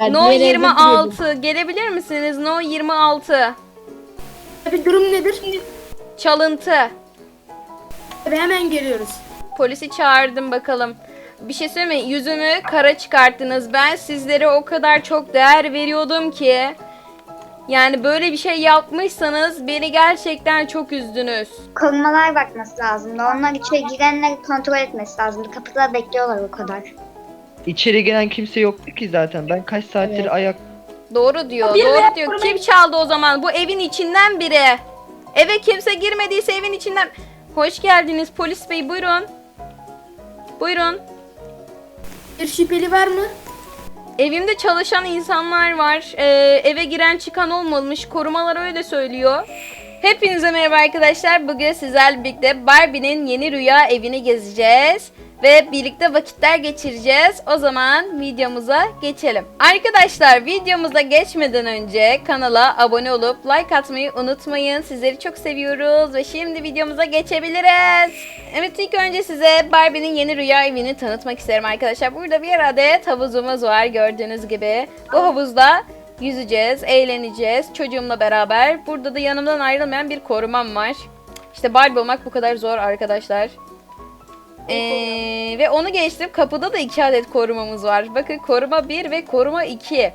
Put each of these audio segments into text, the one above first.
Ben No diğer evde 26 gelebilir misiniz? No 26 Bir durum nedir? çalıntı. Tabii hemen geliyoruz. Polisi çağırdım bakalım. Bir şey söyleyeyim mi? Yüzümü kara çıkarttınız. Ben sizlere o kadar çok değer veriyordum ki. Yani böyle bir şey yapmışsanız beni gerçekten çok üzdünüz. Korumalar bakması lazım. Onlar içeri girenleri kontrol etmesi lazım. Kapıda bekliyorlar o kadar. İçeri gelen kimse yoktu ki zaten. Ben kaç saattir Evet. ayak Doğru diyor. Bir doğru diyor. Kim çaldı o zaman? Bu evin içinden biri. Eve kimse girmediyse evin içinden. Hoş geldiniz polis bey. Buyurun. Buyurun. Bir şüpheli var mı? Evimde çalışan insanlar var. Ee, eve giren çıkan olmamış. Korumalar öyle söylüyor. Hepinize merhaba arkadaşlar. Bugün sizlerle birlikte Barbie'nin yeni rüya evini gezeceğiz. Ve birlikte vakitler geçireceğiz. O zaman videomuza geçelim. Arkadaşlar videomuza geçmeden önce kanala abone olup like atmayı unutmayın. Sizleri çok seviyoruz ve şimdi videomuza geçebiliriz. Evet ilk önce size Barbie'nin yeni rüya evini tanıtmak isterim arkadaşlar. Burada bir adet havuzumuz var gördüğünüz gibi. Bu havuzda yüzeceğiz, eğleneceğiz çocuğumla beraber. Burada da yanımdan ayrılmayan bir korumam var. İşte Barbie olmak bu kadar zor arkadaşlar. Ee, ve onu geçtim. Kapıda da iki adet korumamız var. Bakın koruma 1 ve koruma 2.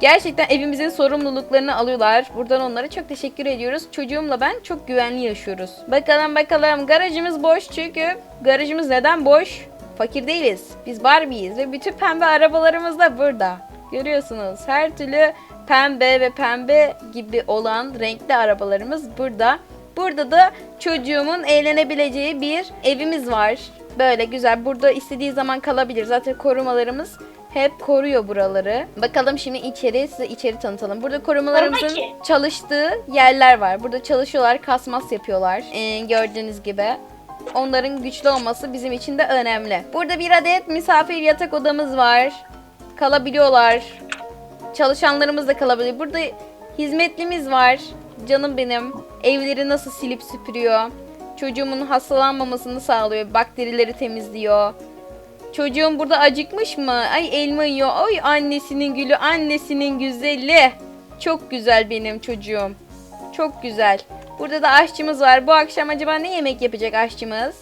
Gerçekten evimizin sorumluluklarını alıyorlar. Buradan onlara çok teşekkür ediyoruz. Çocuğumla ben çok güvenli yaşıyoruz. Bakalım bakalım. Garajımız boş çünkü garajımız neden boş? Fakir değiliz. Biz Barbie'yiz ve bütün pembe arabalarımız da burada. Görüyorsunuz. Her türlü pembe ve pembe gibi olan renkli arabalarımız burada. Burada da çocuğumun eğlenebileceği bir evimiz var. Böyle güzel. Burada istediği zaman kalabilir. Zaten korumalarımız hep koruyor buraları. Bakalım şimdi içeri size içeri tanıtalım. Burada korumalarımızın çalıştığı yerler var. Burada çalışıyorlar, kasmas yapıyorlar. Ee, gördüğünüz gibi. Onların güçlü olması bizim için de önemli. Burada bir adet misafir yatak odamız var. Kalabiliyorlar. Çalışanlarımız da kalabilir. Burada hizmetlimiz var. Canım benim. Evleri nasıl silip süpürüyor. Çocuğumun hastalanmamasını sağlıyor. Bakterileri temizliyor. Çocuğum burada acıkmış mı? Ay elma yiyor. Ay annesinin gülü, annesinin güzeli. Çok güzel benim çocuğum. Çok güzel. Burada da aşçımız var. Bu akşam acaba ne yemek yapacak aşçımız?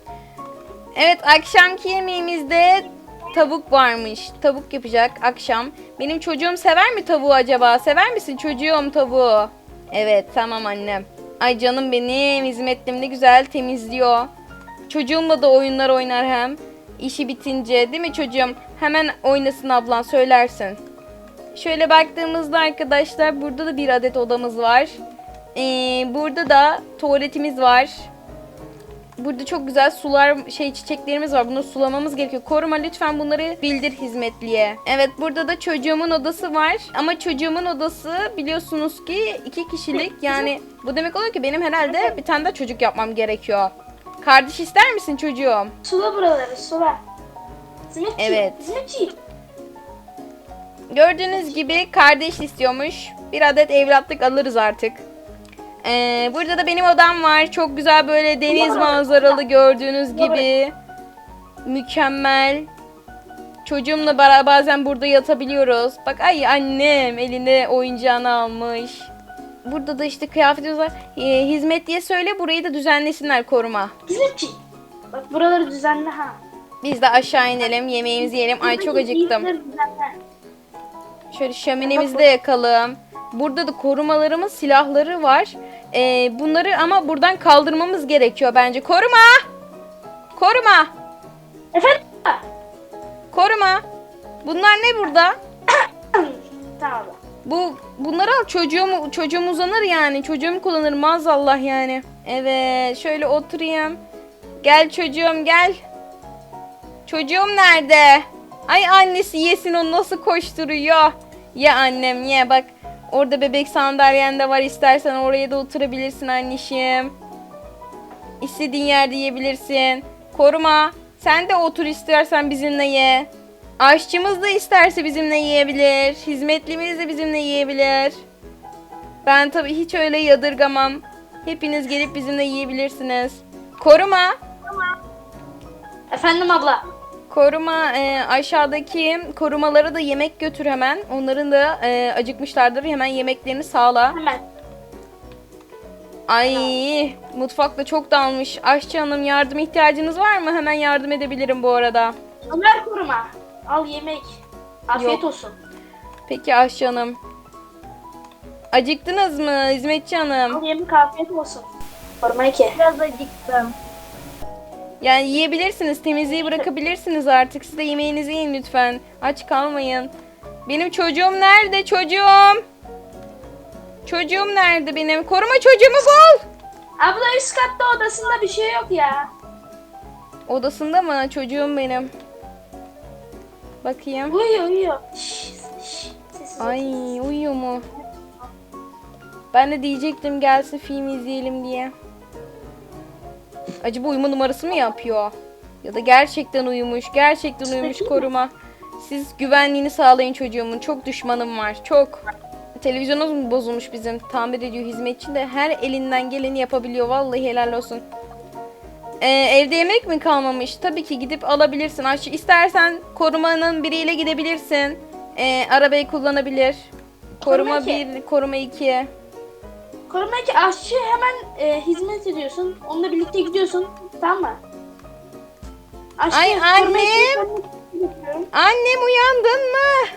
Evet akşamki yemeğimizde tavuk varmış. Tavuk yapacak akşam. Benim çocuğum sever mi tavuğu acaba? Sever misin çocuğum tavuğu? Evet tamam annem. Ay canım benim hizmetlim ne güzel temizliyor. Çocuğumla da oyunlar oynar hem. İşi bitince değil mi çocuğum? Hemen oynasın ablan söylersin. Şöyle baktığımızda arkadaşlar burada da bir adet odamız var. Ee, burada da tuvaletimiz var. Burada çok güzel sular şey çiçeklerimiz var. Bunları sulamamız gerekiyor. Koruma lütfen bunları bildir hizmetliye. Evet burada da çocuğumun odası var. Ama çocuğumun odası biliyorsunuz ki iki kişilik. Yani bu demek oluyor ki benim herhalde bir tane daha çocuk yapmam gerekiyor. Kardeş ister misin çocuğum? Sula buraları sula. Simitçi. Evet. Simitçi. Gördüğünüz gibi kardeş istiyormuş. Bir adet evlatlık alırız artık. Ee, burada da benim odam var. Çok güzel böyle deniz manzaralı gördüğünüz gibi. Mükemmel. Çocuğumla bara- bazen burada yatabiliyoruz. Bak ay annem eline oyuncağını almış. Burada da işte kıyafetimiz var. Ee, hizmet diye söyle burayı da düzenlesinler koruma. Simitçi. Bak buraları düzenle ha. Biz de aşağı inelim yemeğimizi yiyelim. Ay çok acıktım. Şöyle şöminemizi de yakalım. Burada da korumalarımın silahları var. Ee, bunları ama buradan kaldırmamız gerekiyor bence. Koruma! Koruma! Efendim? Koruma! Bunlar ne burada? Tamam. Bu bunları al çocuğum çocuğum uzanır yani. Çocuğum kullanır maazallah yani. Evet, şöyle oturayım. Gel çocuğum gel. Çocuğum nerede? Ay annesi yesin onu nasıl koşturuyor. Ye annem ye bak. Orada bebek sandalyen de var istersen oraya da oturabilirsin anneciğim. İstediğin yerde yiyebilirsin. Koruma. Sen de otur istersen bizimle ye. Aşçımız da isterse bizimle yiyebilir. Hizmetlimiz de bizimle yiyebilir. Ben tabii hiç öyle yadırgamam. Hepiniz gelip bizimle yiyebilirsiniz. Koruma. Efendim abla. Koruma e, aşağıdaki korumalara da yemek götür hemen. Onların da e, acıkmışlardır. Hemen yemeklerini sağla. Hemen. Ay mutfakta çok dağılmış. Aşçı hanım yardım ihtiyacınız var mı? Hemen yardım edebilirim bu arada. Ömer koruma. Al yemek. Afiyet Yok. olsun. Peki aşçı hanım. Acıktınız mı hizmetçi hanım? Al yemek afiyet olsun. Koruma iki. Biraz acıktım. Yani yiyebilirsiniz, temizliği bırakabilirsiniz artık. Siz de yemeğinizi yiyin lütfen. Aç kalmayın. Benim çocuğum nerede çocuğum? Çocuğum nerede benim? Koruma çocuğumu bul. Abla üst katta odasında bir şey yok ya. Odasında mı? Çocuğum benim. Bakayım. Uyuyor uyuyor. Sessiz ol. Ay uyuyor mu? Ben de diyecektim gelsin film izleyelim diye. Acaba uyuma numarası mı yapıyor? Ya da gerçekten uyumuş. Gerçekten uyumuş koruma. Siz güvenliğini sağlayın çocuğumun. Çok düşmanım var. Çok. Televizyonumuz mu bozulmuş bizim? Tamir ediyor hizmetçi de her elinden geleni yapabiliyor. Vallahi helal olsun. Ee, evde yemek mi kalmamış? Tabii ki gidip alabilirsin. Aşçı istersen korumanın biriyle gidebilirsin. Ee, arabayı kullanabilir. Koruma Koruma iki. 1, koruma 2. Koruma iki aşçı hemen e, hizmet ediyorsun. Onunla birlikte gidiyorsun. Tamam mı? Aşçı, Ay, annem. Annem uyandın mı?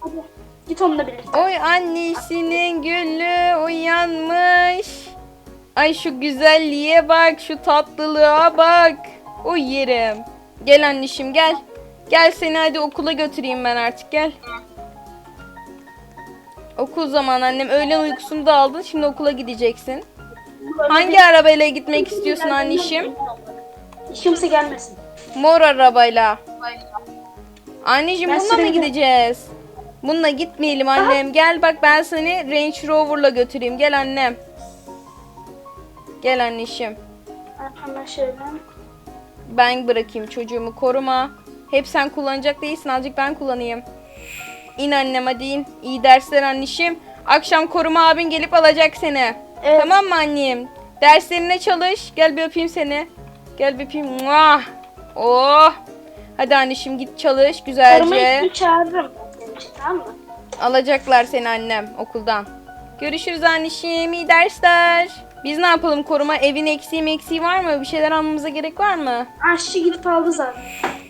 Hadi. Git onunla birlikte. Oy annesinin gülü uyanmış. Ay şu güzelliğe bak, şu tatlılığa bak. O yerim. Gel annişim gel. Gel seni hadi okula götüreyim ben artık gel. Okul zamanı annem öğlen uykusunu da aldın şimdi okula gideceksin. Hangi arabayla gitmek istiyorsun annişim? Hiç kimse gelmesin. Mor arabayla. Anneciğim Ben bununla mı sürekli- gideceğiz? Bununla gitmeyelim annem. Gel bak ben seni Range Rover'la götüreyim. Gel annem. Gel anneciğim. Ben Hemen şöyle. Ben bırakayım çocuğumu koruma. Hep sen kullanacak değilsin. Azıcık ben kullanayım. İn annem hadi in. İyi dersler anneciğim. Akşam koruma abin gelip alacak seni. Evet. Tamam mı annem? Derslerine çalış. Gel bir öpeyim seni. Gel bir öpeyim. Muah. Oh. Hadi anneciğim git çalış Koruma güzelce. ikiyi çağırırım. Tamam mı? Alacaklar seni annem okuldan. Görüşürüz anneciğim. iyi dersler. Biz ne yapalım koruma? Evin eksiği meksiği var mı? Bir şeyler almamıza gerek var mı? Aşçı gidip aldı zaten.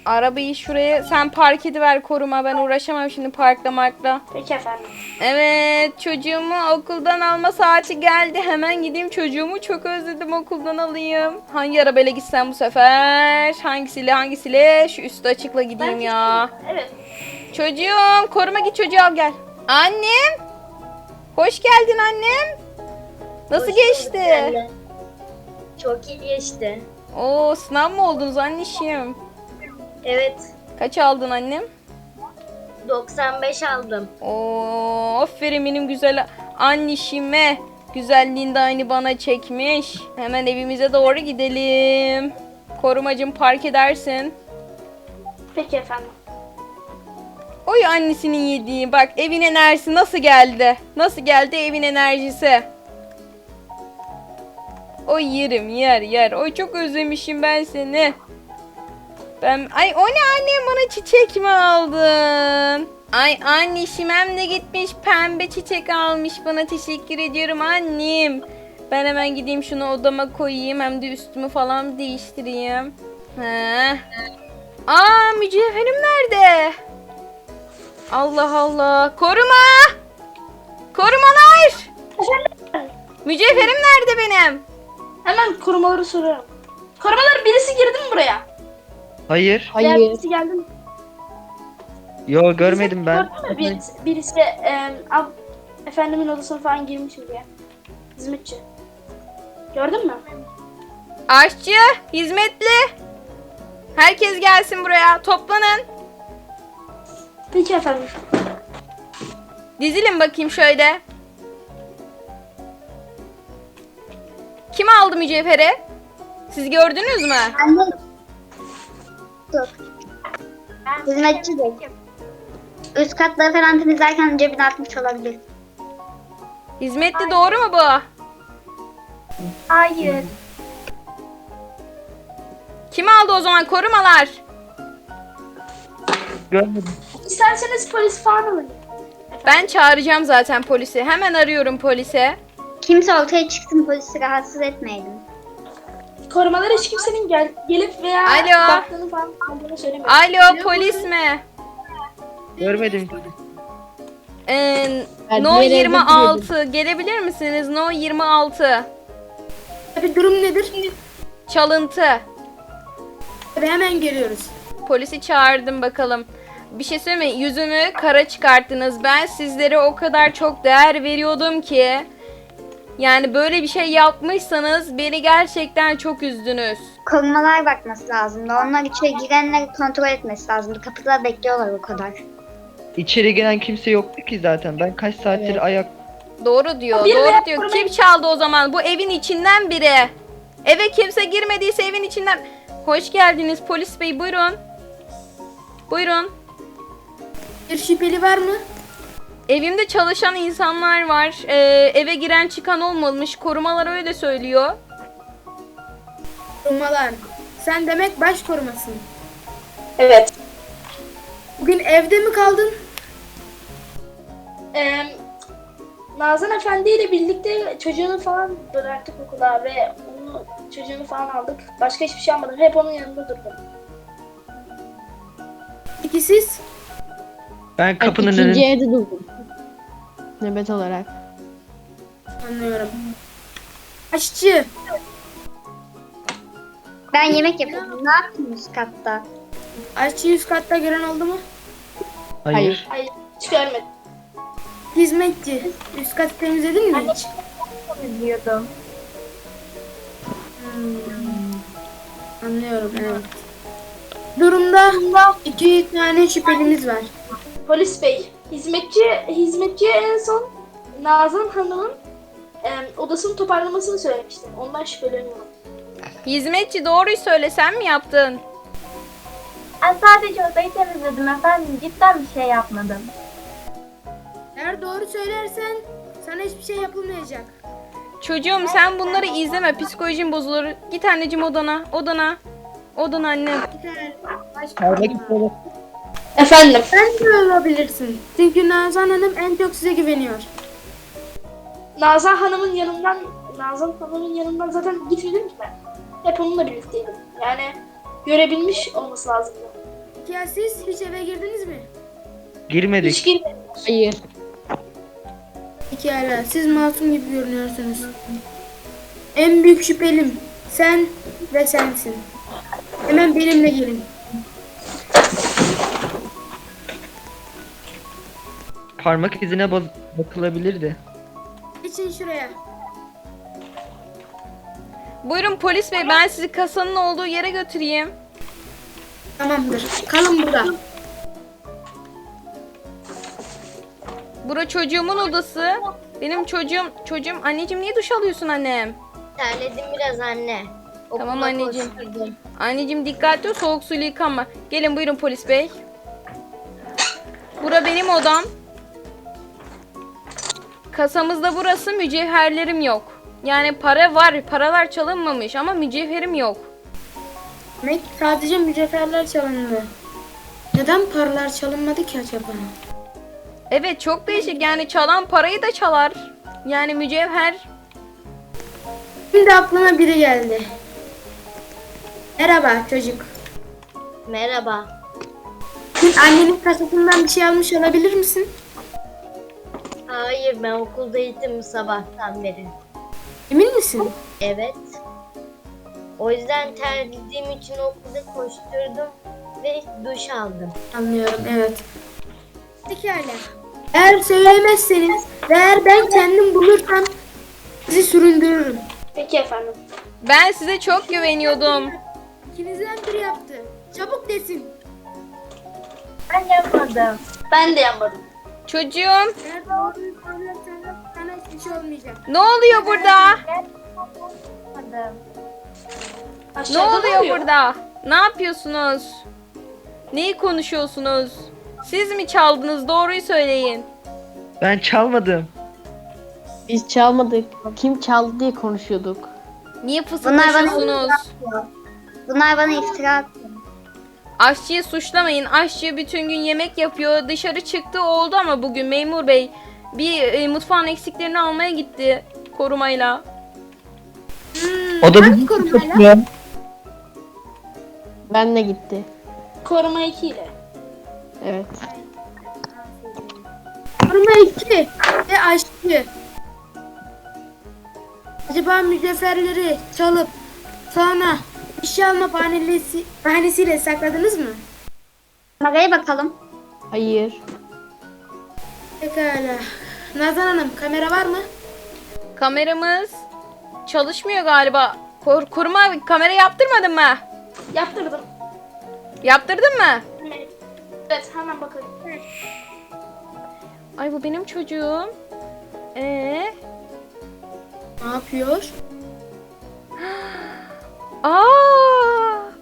Arabayı şuraya sen park ediver koruma. Ben uğraşamam şimdi parkla markla. Peki efendim. Evet çocuğumu okuldan alma saati geldi. Hemen gideyim çocuğumu çok özledim okuldan alayım. Hangi arabayla gitsem bu sefer? Hangisiyle hangisiyle? Şu üstü açıkla gideyim Ben ya. Evet. Çocuğum koruma git çocuğu al gel. Annem. Hoş geldin annem. Nasıl geçti? Çok iyi geçti. Oo sınav mı oldunuz anneciğim? Evet. Kaç aldın annem? 95 aldım. Oo aferin benim güzel annişime. Güzelliğini de aynı bana çekmiş. Hemen evimize doğru gidelim. Korumacım park edersin. Peki efendim. Oy annesinin yediği bak evin enerjisi nasıl geldi? Nasıl geldi evin enerjisi? Oy yerim yer yer. Oy çok özlemişim ben seni. Ben ay o ne annem bana çiçek mi aldın? Ay annişim hem de gitmiş pembe çiçek almış bana teşekkür ediyorum annem. Ben hemen gideyim şunu odama koyayım hem de üstümü falan değiştireyim. He. Aa mücevherim nerede? Allah Allah. Koruma! Korumalar! Mücevherim nerede benim? Hemen korumaları soruyorum. Korumalar birisi girdi mi buraya? Hayır. Diğer birisi geldi mi? Yo görmedim ben. Gördün mü? Birisi, birisi e, ab, efendimin odasına falan girmiş buraya. Hizmetçi. Gördün mü? Aşçı, hizmetli. Herkes gelsin buraya. Toplanın. Peki efendim. Dizilin bakayım şöyle. Kim aldı mücevheri? Siz gördünüz mü? Anne. Dur. Hizmetçi de. Üst katları falan temizlerken cebine atmış olabilir. Hizmetli doğru mu bu? Hayır. Kim aldı o zaman korumalar? Görmedim. İsterseniz polis falan alın. Ben çağıracağım zaten polisi. Hemen arıyorum polise. Kimse ortaya çıksın polisi rahatsız etmeyelim. Korumalar hiç kimsenin gel gelip veya Alo. baktığını falan aldığını söylemiyor. Alo polis mi? Görmedim. Ee, Ben no diğer evde 26 gelebilir misiniz? No 26 Bir durum nedir? çalıntı. Tabii hemen geliyoruz. Polisi çağırdım bakalım. Bir şey söyleyeyim mi? Yüzümü kara çıkarttınız. Ben sizlere o kadar çok değer veriyordum ki. Yani böyle bir şey yapmışsanız beni gerçekten çok üzdünüz. Korumalar bakması lazımdı. Onlar içeri girenleri kontrol etmesi lazımdı. Kapıda bekliyorlar o kadar. İçeri gelen kimse yoktu ki zaten. Ben kaç saattir ayak Doğru diyor, Bir doğru diyor. Kim çaldı o zaman? Bu evin içinden biri. Eve kimse girmediyse evin içinden... Hoş geldiniz polis bey buyurun. Buyurun. Bir şüpheli var mı? Evimde çalışan insanlar var. Ee, eve giren çıkan olmamış. Korumalar öyle söylüyor. Korumalar. Sen demek baş korumasın. Evet. Bugün evde mi kaldın? Ee, Nazan Efendi ile birlikte çocuğunu falan bıraktık okula ve onu çocuğunu falan aldık. Başka hiçbir şey yapmadım. Hep onun yanında durdum. Peki siz? ben kapının İkinci önünde evde durdum. Nöbet olarak. Anlıyorum. Aşçı. Ben yemek yapıyordum. Ne yaptın üst katta? Aşçı üst katta gören oldu mu? Hayır. Hayır. Hayır hiç görmedim. Hizmetçi. Üst katı temizledin mi hiç? Hmm. Anlıyorum evet. Durumda iki tane şüphelimiz var. Polis bey, hizmetçi hizmetçi en son Nazan Hanım'ın em, odasını toparlamasını söylemişti. Ondan şüpheleniyorum. Hizmetçi doğruyu söyle sen mi yaptın? Ben sadece odayı temizledim efendim. Cidden bir şey yapmadım. Eğer doğru söylersen sana hiçbir şey yapılmayacak. Çocuğum sen bunları izleme. Psikolojin bozulur. Git anneciğim odana. Odana. Odana annem. Bir tane baş Parmak izine bak- Efendim. Sen de olabilirsin. Çünkü Nazan Hanım en çok size güveniyor. Nazan Hanım'ın yanından Nazan Hanım'ın yanından zaten gitmedim ki ben. Hep onunla birlikteydim. Yani görebilmiş olması lazım. Ya siz hiç eve girdiniz mi? Girmedik. Hiç girmedim. Hayır. Peki hala siz masum gibi görünüyorsunuz. En büyük şüphelim sen ve sensin. Hemen benimle gelin. Parmak izine baz- bakılabilirdi. Geçin şuraya. Buyurun polis bey ben sizi kasanın olduğu yere götüreyim. Tamamdır. Kalın burada. Bura çocuğumun odası. Benim çocuğum, çocuğum anneciğim niye duş alıyorsun annem? Terledim biraz anne. Tamam Okula anneciğim. koşturdum. Anneciğim dikkatli ol soğuk suyla yıkanma. Gelin buyurun polis bey. Bura benim odam. Kasamızda burası mücevherlerim yok. Yani para var, paralar çalınmamış ama mücevherim yok. Demek sadece mücevherler çalındı. Neden paralar çalınmadı ki acaba? Evet çok değişik yani çalan parayı da çalar. Yani mücevher. Şimdi aklıma biri geldi. Merhaba çocuk. Merhaba. Annenin kasasından bir şey almış olabilir misin? Hayır ben okuldaydım sabahtan beri. Emin misin? Evet. O yüzden terlediğim için okulda koşturdum ve duş aldım. Anlıyorum evet. Pekala. Eğer söylemezseniz ve eğer ben kendim bulursam sizi süründürürüm. Peki efendim. Ben size çok güveniyordum. İkinizden biri yaptı. Çabuk desin. Ben yapmadım. Ben de yapmadım. Çocuğum sana hiçbir şey olmayacak. ne oluyor burada? Ne Aşağıda oluyor burada? Ne yapıyorsunuz? Neyi konuşuyorsunuz? Siz mi çaldınız? Doğruyu söyleyin. Ben çalmadım. Biz çalmadık. Kim çaldı diye konuşuyorduk. Niye Bunlar bana fısıldaşıyorsunuz? Bunlar bana iftira attı. Aşçıyı suçlamayın. Aşçı bütün gün yemek yapıyor. Dışarı çıktı oldu ama bugün memur bey bir e, mutfağın eksiklerini almaya gitti korumayla. Hmm, O da hangi bizim korumayla? Ben de gitti. Koruma 2 ile. Evet. Koruma 2 ve aşçı. Acaba mücevherleri çalıp sonra işe alma bahanesi, bahanesiyle sakladınız mı? Kameraya bakalım. Hayır. Pekala. Nazan Hanım kamera var mı? Kameramız çalışmıyor galiba. Kor koruma kamera yaptırmadın mı? Yaptırdım. Yaptırdın mı? Evet hemen bakalım. Ay bu benim çocuğum. Ee? Ne yapıyor? Aa!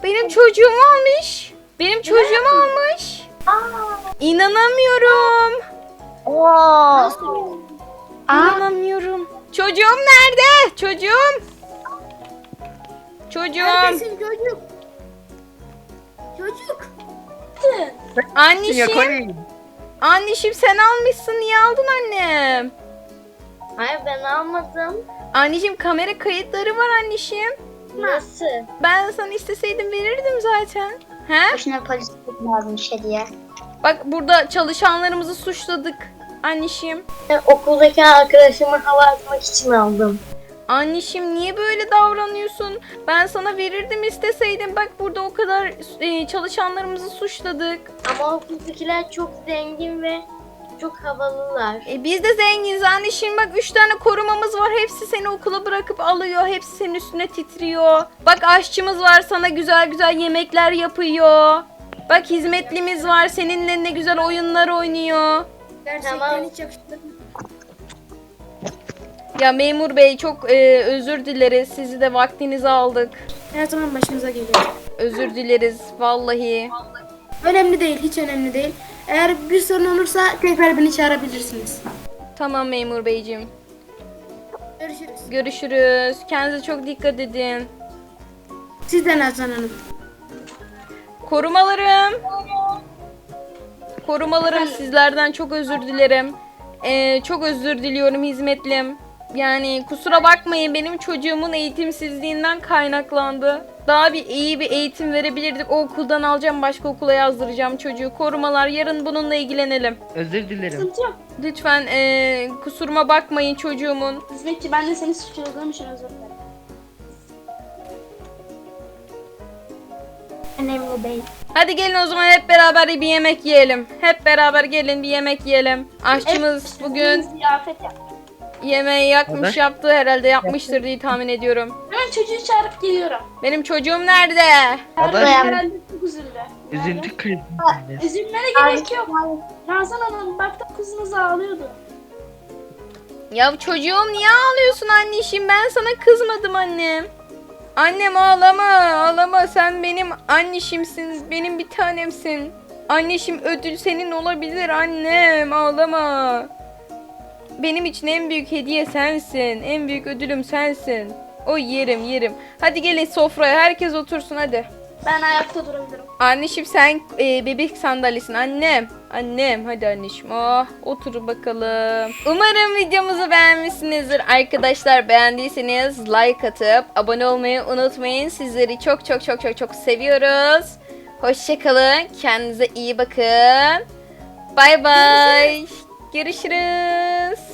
Benim çocuğum almış. Benim çocuğum almış. İnanamıyorum. İnanamıyorum. Çocuğum nerede? Çocuğum. Çocuğum. Neredesin çocuk? Çocuk. Anneciğim. Anneciğim sen almışsın. Niye aldın annem? Hayır ben almadım. Anneciğim kamera kayıtları var anneciğim. Nasıl? Ben sana isteseydim verirdim zaten. He? Boşuna polis tutma lazım bir şey diye. Bak burada çalışanlarımızı suçladık. Anneciğim. Ben okuldaki arkadaşımı hava atmak için aldım. Anneciğim niye böyle davranıyorsun? Ben sana verirdim isteseydim. Bak burada o kadar e, çalışanlarımızı suçladık. Ama okuldakiler çok zengin ve çok havalılar. E, biz de zenginiz anneciğim. Bak üç tane korumamız var. Hepsi seni okula bırakıp alıyor. Hepsi senin üstüne titriyor. Bak aşçımız var sana güzel güzel yemekler yapıyor. Bak hizmetlimiz var. Seninle ne güzel oyunlar oynuyor. Gerçekten Tamam. hiç. Ya memur bey çok e, özür dileriz. Sizi de vaktinizi aldık. Her zaman başımıza geliyor. Özür dileriz vallahi. Önemli değil, hiç önemli değil. Eğer bir sorun olursa tekrar beni çağırabilirsiniz. Tamam memur beyciğim. Görüşürüz. Görüşürüz. Kendinize çok dikkat edin. Siz de Nazan Hanım. Korumalarım. Korumalarım sizlerden çok özür dilerim. Ee, çok özür diliyorum hizmetlim. Yani kusura bakmayın benim çocuğumun eğitimsizliğinden kaynaklandı. Daha bir iyi bir eğitim verebilirdik. O okuldan alacağım başka okula yazdıracağım çocuğu. Korumalar yarın bununla ilgilenelim. Özür dilerim. Sıkıntı yok. Lütfen ee, kusuruma bakmayın çocuğumun. Hizmetçi ben de seni suçladığım için özür dilerim. Önemli değil. Hadi gelin o zaman hep beraber bir yemek yiyelim. Hep beraber gelin bir yemek yiyelim. Aşçımız bugün ziyafet yap. Yemeği yakmış yaptı herhalde yapmıştır diye tahmin ediyorum. Hemen çocuğu çağırıp geliyorum. Benim çocuğum nerede? Adaş Herhalde çok üzüldü. üzüntü krizi. Üzülmene gerek yok. Nazan Hanım baktım kızınız ağlıyordu. Ya çocuğum niye ağlıyorsun anneciğim? Ben sana kızmadım annem. Annem ağlama ağlama sen benim annişimsin benim bir tanemsin. Anneciğim ödül senin olabilir annem ağlama. Benim için en büyük hediye sensin. En büyük ödülüm sensin. O yerim yerim. Hadi gelin sofraya herkes otursun hadi. Ben ayakta durabilirim. Anneciğim sen e, bebek sandalyesin annem. Annem hadi anneciğim. Oh otur bakalım. Umarım videomuzu beğenmişsinizdir. Arkadaşlar beğendiyseniz like atıp abone olmayı unutmayın. Sizleri çok çok çok çok çok seviyoruz. Hoşçakalın. Kendinize iyi bakın. Bay bay. Görüşürüz.